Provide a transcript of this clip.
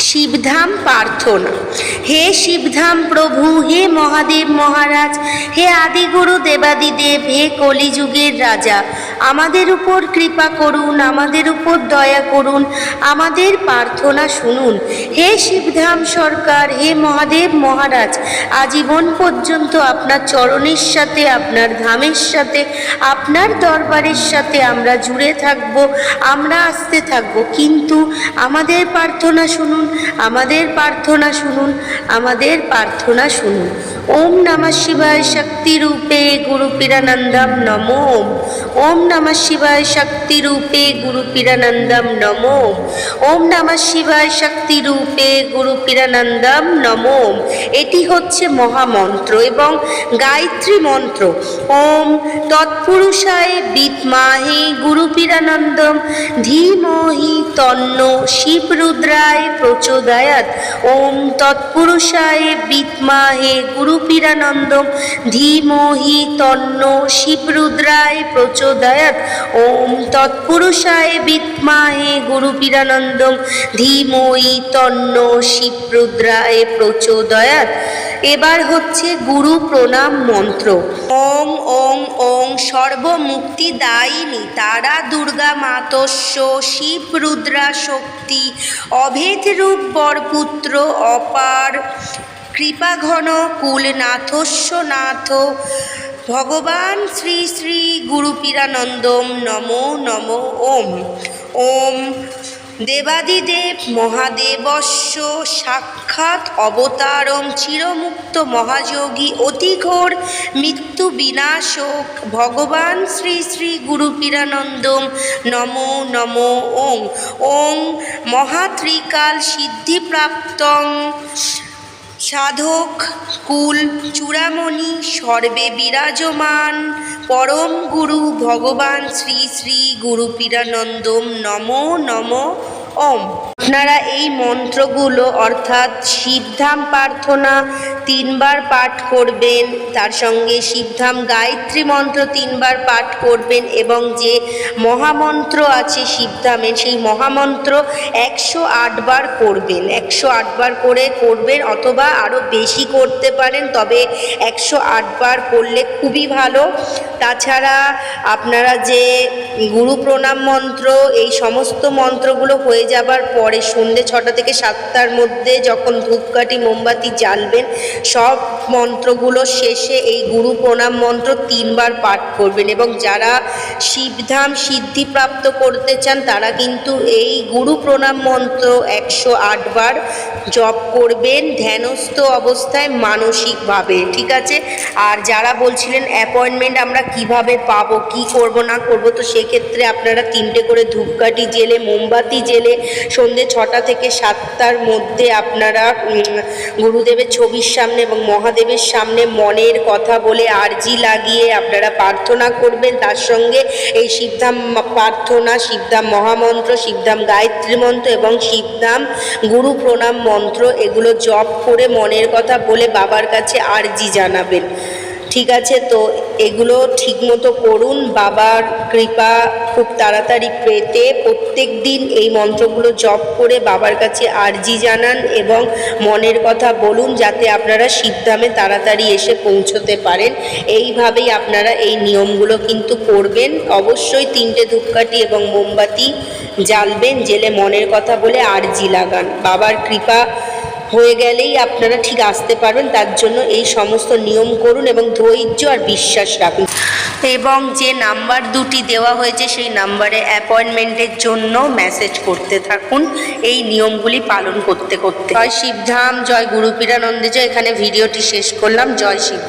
শিবধাম প্রার্থনা। হে শিবধাম প্রভু হে মহাদেব মহারাজ হে আদিগুরু দেবাদিদেব হে কলিযুগের রাজা আমাদের উপর কৃপা করুন, আমাদের উপর দয়া করুন, আমাদের প্রার্থনা শুনুন। হে শিবধাম সরকার, হে মহাদেব মহারাজ, আজীবন পর্যন্ত আপনার চরণের সাথে, আপনার ধামের সাথে, আপনার দরবারের সাথে আমরা জুড়ে থাকব, আমরা আসতে থাকব। কিন্তু আমাদের প্রার্থনা শুনুন, আমাদের প্রার্থনা শুনুন, আমাদের প্রার্থনা শুনুন। ওম নমঃ শিবায় শক্তি রূপে গুরু পীরানন্দম নমো। ওম নমঃ শিবায় শক্তি রূপে গুরু পীরানন্দম নমো। ওম নমঃ শিবায় শক্তি রূপে গুরু পীরানন্দম নমো। এটি হচ্ছে মহামন্ত্র এবং গায়ত্রী মন্ত্র। ওম তৎপুরুষায় বিদ্মাহে গুরু পীরানন্দম। ধীমহি তন্ন শিবরুদ্রায় প্রচোদয়াত ওম তৎপুরুষায় বিদ্মাহে গুরু পীরানন্দম ধীমহি তন্ন শিবরুদ্রায় প্রচোদয়াত ওম তৎপুরুষায় বিদ্মাহে গুরু পীরানন্দম ধীমহি তন্ন শিবরুদ্রায় প্রচোদয়াত এবার হচ্ছে গুরু প্রণাম মন্ত্র। ওং ওং ওং সর্বমুক্তিদায়িনী তারা দুর্গা মাতস্য শিব রুদ্রা শক্তি। অভেদ রূপ বরপুত্র অপার কৃপাঘন কুলনাথস্য নাথ ভগবান শ্রী শ্রী গুরুপীরানন্দম নমো নমো ওম। ওম দেবাদিদেব মহাদেবস্য সাক্ষাৎ অবতারম চিরমুক্ত মহাযোগী অতিঘোর মৃত্যু বিনাশক। ভগবান শ্রী শ্রী গুরুপীরানন্দম নমো নমো ওং ওং মহাত্রিকাল সিদ্ধিপ্রাপ্তং। সাধক কুল চূড়ামণি সর্বে বিরাজমান পরম গুরু ভগবান শ্রী শ্রী গুরুপীরানন্দম নম নমো ওম। আপনারা এই মন্ত্রগুলো অর্থাৎ শিবধাম প্রার্থনা তিনবার পাঠ করবেন, তার সঙ্গে শিবধাম গায়ত্রী মন্ত্র তিনবার পাঠ করবেন এবং যে মহামন্ত্র আছে শিবধামের, সেই মহামন্ত্র একশো আটবার করবেন। একশো আটবার করে করবেন অথবা আরও বেশি করতে পারেন, তবে একশো আটবার করলে খুবই ভালো। তাছাড়া আপনারা যে গুরু প্রণাম মন্ত্র, এই সমস্ত মন্ত্রগুলো হয়ে যাবার পরে সন্ধে ছটা থেকে সাতটার মধ্যে যখন ধূপকাঠি, মোমবাতি জ্বালবেন, সব মন্ত্রগুলো শেষে এই গুরু প্রণাম মন্ত্র তিনবার পাঠ করবেন এবং যারা শিবধাম সিদ্ধিপ্রাপ্ত করতে চান, তারা কিন্তু এই গুরু প্রণাম মন্ত্র একশো আটবার জপ করবেন ধ্যানস্থ অবস্থায় মানসিকভাবে, ঠিক আছে? আর যারা বলছিলেন অ্যাপয়েন্টমেন্ট আমরা কীভাবে পাবো, কি করব, না করব, তো সেক্ষেত্রে আপনারা তিনটে করে ধূপকাঠি জেলে, মোমবাতি জেলে সন্ধে ছটা থেকে সাতটার মধ্যে আপনারা গুরুদেবের ছবির সামনে এবং মহাদেবের সামনে মনের কথা বলে আরজি লাগিয়ে আপনারা প্রার্থনা করবেন। তার সঙ্গে এই শিবধাম প্রার্থনা শিবধাম মহামন্ত্র শিবধাম গায়ত্রী মন্ত্র এবং শিবধাম গুরু প্রণাম মন্ত্র, এগুলো জপ করে মনের কথা বলে বাবার কাছে আরজি জানাবেন। ঠিক আছে, তো এগুলো ঠিকমতো করুন। বাবার কৃপা খুব তাড়াতাড়ি পেতে প্রত্যেক দিন এই মন্ত্রগুলো জপ করে বাবার কাছে আরজি জানান এবং মনের কথা বলুন যাতে আপনারা শিবধামে তাড়াতাড়ি এসে পৌঁছতে পারেন। এইভাবেই আপনারা এই নিয়মগুলো কিন্তু করবেন। অবশ্যই তিনটে ধূপকাঠি এবং মোমবাতি জ্বালবেন, জেলে মনের কথা বলে আরজি লাগান। বাবার কৃপা হয়ে গেলেই আপনারা ঠিক আসতে পারবেন। তার জন্য এই সমস্ত নিয়ম করুন এবং ধৈর্য আর বিশ্বাস রাখুন। এবং যে নাম্বার দুটি দেওয়া হয়েছে, সেই নাম্বারে অ্যাপয়েন্টমেন্টের জন্য মেসেজ করতে থাকুন। এই নিয়মগুলি পালন করতে করতে। জয় শিবধাম, জয় গুরু পীরানন্দে জয়। এখানে ভিডিওটি শেষ করলাম। জয় শিব।